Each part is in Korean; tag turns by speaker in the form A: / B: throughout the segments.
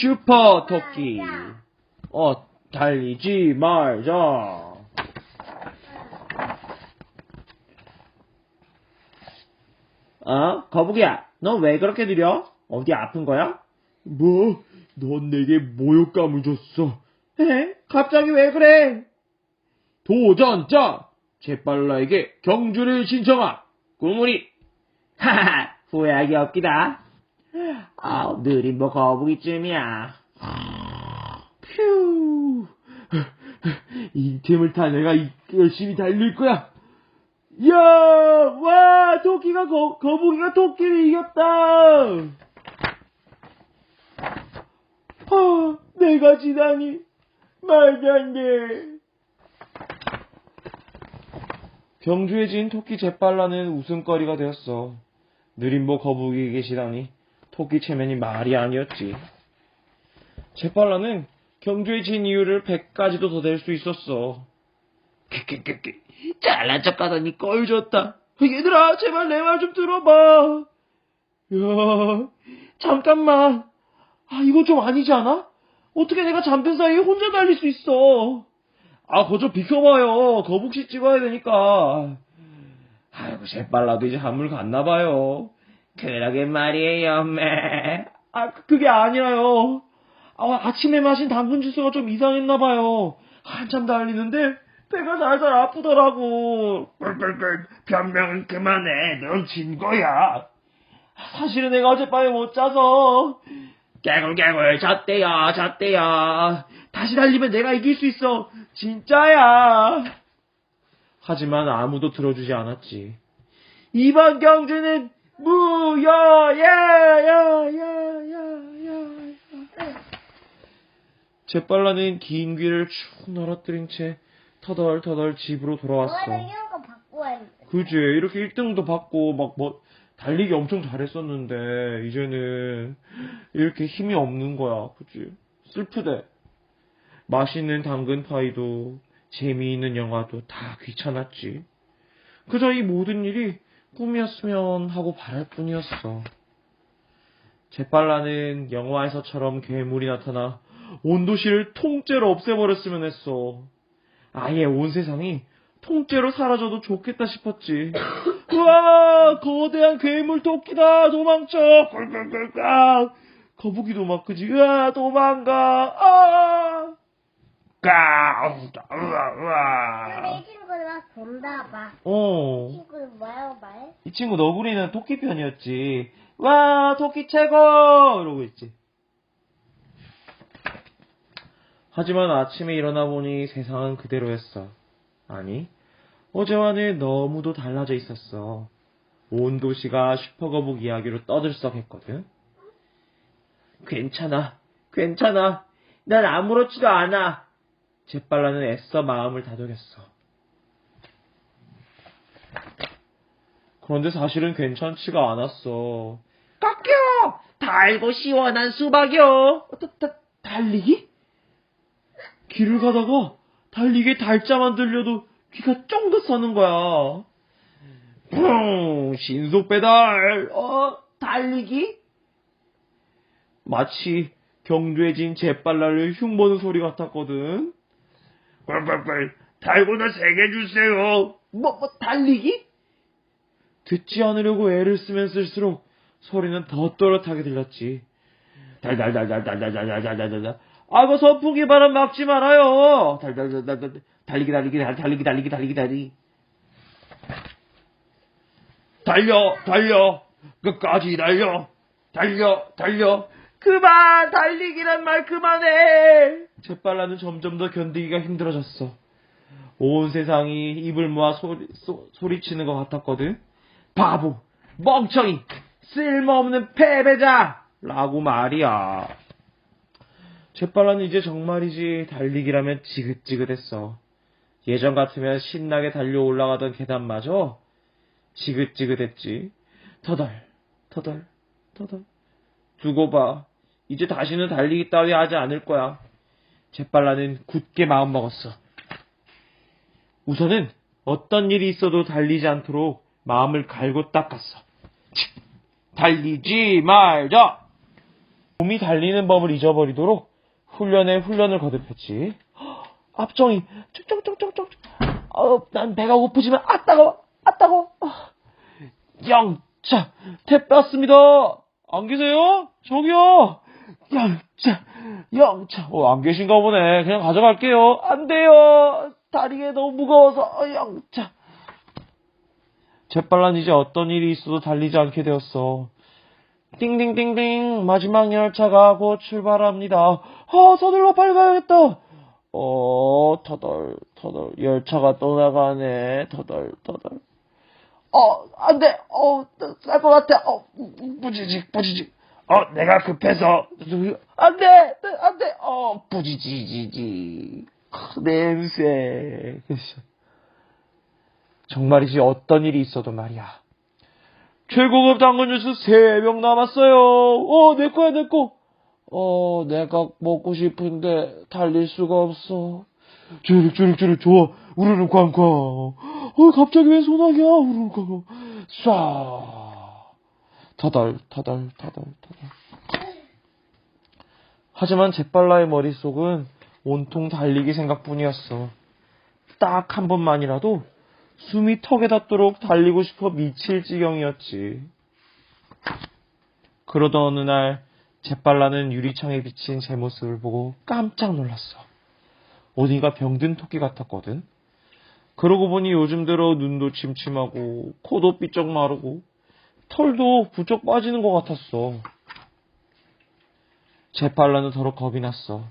A: 슈퍼 토끼. 어, 달리지 말자. 어? 거북이야, 너 왜 그렇게 느려? 어디 아픈 거야? 뭐? 넌 내게 모욕감을 줬어. 에? 갑자기 왜 그래? 도전자! 제빨라에게 경주를 신청하! 꾸물이! 하하, 후회하기 없기다. 아, 느린 뭐 거북이쯤이야. 휴. 이 틈을 타 내가 이- 열심히 달릴 거야. 야, 와, 토끼가 거, 거북이가 토끼를 이겼다. 아, 내가 지다니 말도 안 돼. 경주에 진 토끼 제빨라는 웃음거리가 되었어. 느림보 거북이에게 지다니 토끼 체면이 말이 아니었지. 제빨라는 경주에 진 이유를 100가지도 더 될 수 있었어. 크크크크. 잘난 척 하더니 꼴 좋다. 얘들아, 제발 내 말 좀 들어봐. 야, 잠깐만. 아, 이거 좀 아니지 않아? 어떻게 내가 잠든 사이에 혼자 달릴 수 있어? 아, 거저 비켜봐요. 거북씨 찍어야 되니까. 아이고, 재빨라도 이제 한물 갔나봐요. 그러게 말이에요, 매. 아, 그- 그게 아니라요. 아, 아침에 마신 당근 주스가 좀 이상했나 봐요. 한참 달리는데, 배가 살살 아프더라고. 꿀꿀꿀, 변명은 그만해. 넌 진 거야. 사실은 내가 어젯밤에 못 자서. 개굴개굴, 졌대요, 졌대요. 다시 달리면 내가 이길 수 있어. 진짜야. 하지만 아무도 들어주지 않았지. 이번 경주는 무여야야야야야. 재빨라는 긴 귀를 축 늘어뜨린 채 터덜터덜 집으로 돌아왔어. 그지 이렇게 1등도 받고 막 뭐 달리기 엄청 잘했었는데 이제는 이렇게 힘이 없는 거야 그지 슬프대 맛있는 당근 파이도 재미있는 영화도 다 귀찮았지 그저 이 모든 일이 꿈이었으면 하고 바랄 뿐이었어 재빨라는 영화에서처럼 괴물이 나타나 온 도시를 통째로 없애버렸으면 했어 아예 온 세상이 통째로 사라져도 좋겠다 싶었지. 우와, 거대한 괴물 토끼다, 도망쳐, 꿀꿀꿀꿀. 거북이도 막 그지, 으아, 도망가, 아! 까, 우와, 우와.
B: 근데 이 친구는 막 본다 봐. 이
A: 어,
B: 친구는 뭐라고 말해?
A: 이 친구 너구리는 토끼 편이었지. 와, 토끼 최고! 이러고 있지. 하지만 아침에 일어나 보니 세상은 그대로였어. 아니, 어제와는 너무도 달라져 있었어. 온 도시가 슈퍼거북 이야기로 떠들썩했거든. 괜찮아, 괜찮아. 난 아무렇지도 않아. 재빨라는 애써 마음을 다독였어. 그런데 사실은 괜찮지가 않았어. 깎여! 달고 시원한 수박이요! 다, 다, 달리기? 길을 가다가 달리기에 달자만 들려도 귀가 쫑긋 서는 거야. 뿡! 신속 배달! 어? 달리기? 마치 경주에 진 재빨라를 흉보는 소리 같았거든. 꿀꿀꿀, 달고나 세 개 주세요. 뭐, 뭐, 달리기? 듣지 않으려고 애를 쓰면 쓸수록 소리는 더 또렷하게 들렸지. 달달달달달달달달달달달. 아이고 선풍기 바람 막지 말아요. 달달달달달. 달리기 달리기 달- 달리기 달리기 달리기 달리기. 달려 달려 끝까지 달려 달려 달려 그만 달리기란 말 그만해. 재빨라는 점점 더 견디기가 힘들어졌어. 온 세상이 입을 모아 소리, 소, 소리치는 것 같았거든. 바보, 멍청이, 쓸모없는 패배자! 라고 말이야. 재빨라는 이제 정말이지 달리기라면 지긋지긋했어. 예전 같으면 신나게 달려 올라가던 계단마저 지긋지긋했지. 터덜, 터덜, 터덜. 두고 봐. 이제 다시는 달리기 따위 하지 않을 거야. 재빨라는 굳게 마음먹었어. 우선은 어떤 일이 있어도 달리지 않도록 마음을 갈고 닦았어. 치, 달리지 말자! 몸이 달리는 법을 잊어버리도록 훈련에 훈련을 거듭했지. 앞정이 쭉쭉쭉쭉쭉. 어, 난 배가 고프지만 아 따가워, 아 따가워. 아. 영차, 택배 왔습니다. 안 계세요? 저기요. 영차, 영차. 어, 안 계신가 보네. 그냥 가져갈게요. 안 돼요. 다리가 너무 무거워서 어, 영차. 재빨란 이제 어떤 일이 있어도 달리지 않게 되었어. 띵띵띵띵 마지막 열차가 곧 출발합니다. 아 서둘러 빨리 가야겠다. 어 터덜 터덜 열차가 떠나가네 터덜 터덜. 어 안돼 어 쌀 것 같아 어 부지직 부지직 어 내가 급해서 안 돼 안 돼 어 부지지지지 냄새 정말이지 어떤 일이 있어도 말이야. 최고급 당근 주스 3병 남았어요. 어, 내 거야, 내 거. 어, 내가 먹고 싶은데 달릴 수가 없어. 주룩주룩주룩 좋아. 우르르 쾅쾅. 어, 갑자기 왜 소나기야? 우르르 쾅쾅. 쏴. 타달, 타달, 타달, 타달. 하지만 제빨라의 머릿속은 온통 달리기 생각뿐이었어. 딱 한 번만이라도 숨이 턱에 닿도록 달리고 싶어 미칠 지경이었지. 그러던 어느 날 재빨라는 유리창에 비친 제 모습을 보고 깜짝 놀랐어. 어디가 병든 토끼 같았거든. 그러고 보니 요즘 들어 눈도 침침하고 코도 삐쩍 마르고 털도 부쩍 빠지는 것 같았어. 재빨라는 더러 겁이 났어.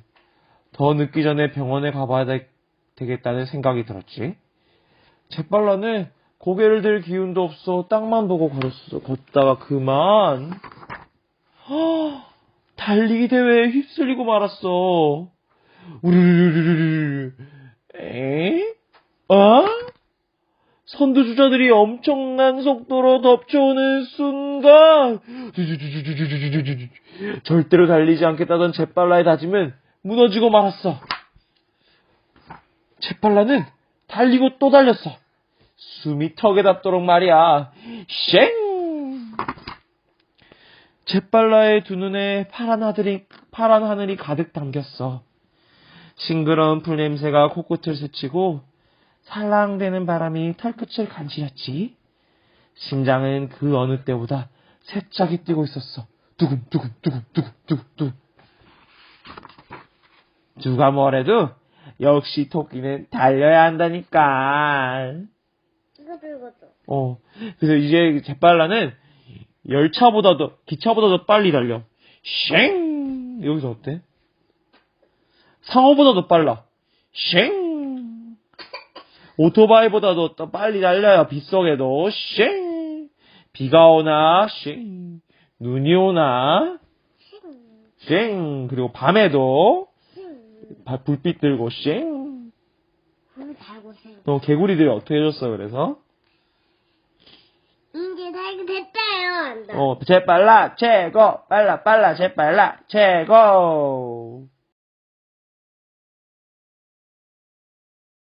A: 더 늦기 전에 병원에 가봐야 되- 되겠다는 생각이 들었지. 재빨라는 고개를 들 기운도 없어 땅만 보고 걸었어. 걷다가 그만 헉, 달리기 대회에 휩쓸리고 말았어. 우르르르르르 에? 어? 선두주자들이 엄청난 속도로 덮쳐오는 순간 절대로 달리지 않겠다던 제빨라의 다짐은 무너지고 말았어. 제빨라는 달리고 또 달렸어. 숨이 턱에 닿도록 말이야. 쉥! 제빨라의 두 눈에 파란 하늘이, 파란 하늘이 가득 담겼어. 싱그러운 풀냄새가 코끝을 스치고 살랑대는 바람이 털끝을 간지렸지. 심장은 그 어느 때보다 세차게 뛰고 있었어. 두근, 두근, 두근, 두근, 두근, 두근. 누가 뭐래도 역시 토끼는 달려야 한다니까.
B: 이거 들고 줘.
A: 어. 그래서 이제 제빨라는 열차보다도 기차보다도 빨리 달려. 쉥. 여기서 어때? 상어보다도 빨라. 쉥. 오토바이보다도 더 빨리 달려요. 빗속에도 쉥. 비가 오나 쉥. 눈이 오나 쉥. 그리고 밤에도 바- 불빛 들고 쉥. 너 개구리들이 어떻게 해줬어 그래서?
B: 이제 달고 됐다요. 한다.
A: 어, 재빨라, 최고, 빨라, 빨라, 재빨라, 최고.